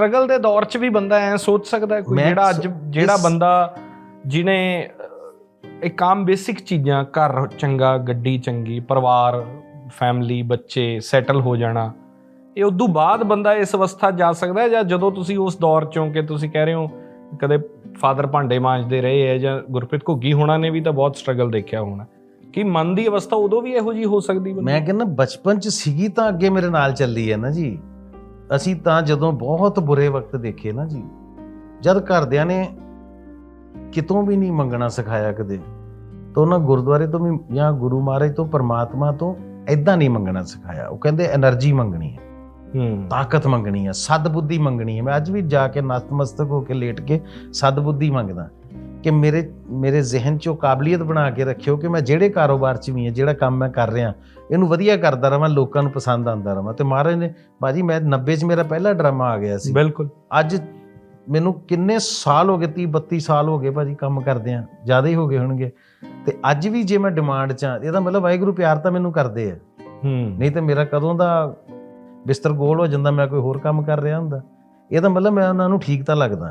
Struggle ਦੇ ਦੌਰ 'ਚ ਵੀ ਬੰਦਾ ਐ ਸੋਚ ਸਕਦਾ ਕੋਈ ਜਿਹੜਾ ਅੱਜ ਜਿਹੜਾ ਬੰਦਾ ਜਿਨੇ ਇੱਕ ਆਮ ਬੇਸਿਕ ਚੀਜ਼ਾਂ ਘਰ ਚੰਗਾ ਗੱਡੀ ਚੰਗੀ ਪਰਿਵਾਰ ਫੈਮਿਲੀ ਬੱਚੇ ਸੈਟਲ ਹੋ ਜਾਣਾ ਇਹ ਉਦੋਂ ਬਾਅਦ ਬੰਦਾ ਇਸ ਅਵਸਥਾ ਜਾ ਸਕਦਾ ਹੈ ਜਾਂ ਜਦੋਂ ਤੁਸੀਂ ਉਸ ਦੌਰ 'ਚੋਂ ਕਿ ਤੁਸੀਂ ਕਹਿ ਰਹੇ ਹੋ ਕਦੇ ਫਾਦਰ ਭਾਂਡੇ ਮਾਂਜਦੇ ਰਹੇ ਹੈ ਜਾਂ ਗੁਰਪ੍ਰੀਤ ਘੁੱਗੀ ਹੋਣਾ ਨੇ ਵੀ ਤਾਂ ਬਹੁਤ ਸਟਰਗਲ ਦੇਖਿਆ ਹੋਣਾ। ਕਿ ਮਨ ਦੀ ਅਵਸਥਾ ਉਦੋਂ ਵੀ ਇਹੋ ਜੀ ਹੋ ਸਕਦੀ ਮੈਂ ਕਹਿੰਦਾ ਬਚਪਨ ਚ ਸੀਗੀ ਤਾਂ ਅੱਗੇ ਮੇਰੇ ਨਾਲ ਚੱਲੀ ਹੈ ਨਾ ਜੀ। ਅਸੀਂ ਤਾਂ ਜਦੋਂ ਬਹੁਤ ਬੁਰੇ ਵਕਤ ਦੇਖੇ ਨਾ ਜੀ ਜਦ ਘਰਦਿਆਂ ਨੇ ਕਿਤੋਂ ਵੀ ਨਹੀਂ ਮੰਗਣਾ ਸਿਖਾਇਆ ਕਦੇ ਤਾਂ ਉਹਨਾਂ ਗੁਰਦੁਆਰੇ ਤੋਂ ਵੀ ਜਾਂ ਗੁਰੂ ਮਹਾਰਾਜ ਤੋਂ ਪਰਮਾਤਮਾ ਤੋਂ ਐਦਾਂ ਨਹੀਂ ਮੰਗਣਾ ਸਿਖਾਇਆ। ਉਹ ਕਹਿੰਦੇ એનર્ਜੀ ਮੰਗਣੀ ਹੈ ਹੂੰ। ਤਾਕਤ ਮੰਗਣੀ ਹੈ ਸਦਬੁੱਧੀ ਮੰਗਣੀ ਹੈ। ਮੈਂ ਅੱਜ ਵੀ ਜਾ ਕੇ ਨਤਮਸਤਕ ਹੋ ਕੇ ਲੇਟ ਕੇ ਸਦਬੁੱਧੀ ਮੰਗਦਾ। ਕਿ ਮੇਰੇ ਮੇਰੇ ਜ਼ਿਹਨ 'ਚ ਉਹ ਕਾਬਲੀਅਤ ਬਣਾ ਕੇ ਰੱਖਿਓ ਕਿ ਮੈਂ ਜਿਹੜੇ ਕਾਰੋਬਾਰ 'ਚ ਵੀ ਹਾਂ ਜਿਹੜਾ ਕੰਮ ਮੈਂ ਕਰ ਰਿਹਾ ਇਹਨੂੰ ਵਧੀਆ ਕਰਦਾ ਰਵਾਂ ਲੋਕਾਂ ਨੂੰ ਪਸੰਦ ਆਉਂਦਾ ਰਵਾਂ। ਤੇ ਮਹਾਰਾਜ ਨੇ ਬਾਜੀ ਮੈਂ 90 'ਚ ਮੇਰਾ ਪਹਿਲਾ ਡਰਾਮਾ ਆ ਗਿਆ ਸੀ। ਬਿਲਕੁਲ। ਅੱਜ ਮੈਨੂੰ ਕਿੰਨੇ ਸਾਲ ਹੋ ਗਏ 30 32 ਸਾਲ ਹੋ ਗਏ ਭਾਜੀ ਕੰਮ ਕਰਦੇ ਆ ਜ਼ਿਆਦਾ ਹੀ ਹੋ ਗਏ ਹੋਣਗੇ। ਤੇ ਅੱਜ ਵੀ ਜੇ ਮੈਂ ਡਿਮਾਂਡ 'ਚ ਆ ਇਹਦਾ ਮਤਲਬ ਵਾਹਿਗੁਰੂ ਪਿਆਰ ਤਾਂ ਮੈਨੂੰ ਕਰਦੇ ਆ। ਹੂੰ। ਨਹੀਂ ਤਾਂ ਮੇਰਾ ਕਦੋਂ ਦਾ ਬਿਸਤਰ ਗੋਲ ਹੋ ਜਾਂਦਾ ਮੈਂ ਕੋਈ ਹੋਰ ਕੰਮ ਕਰ ਰਿਹਾ ਹੁੰਦਾ। ਇਹਦਾ ਮਤਲਬ ਮੈਂ ਉਹਨਾਂ ਨੂੰ ਠੀਕ ਤਾਂ ਲੱਗਦਾ।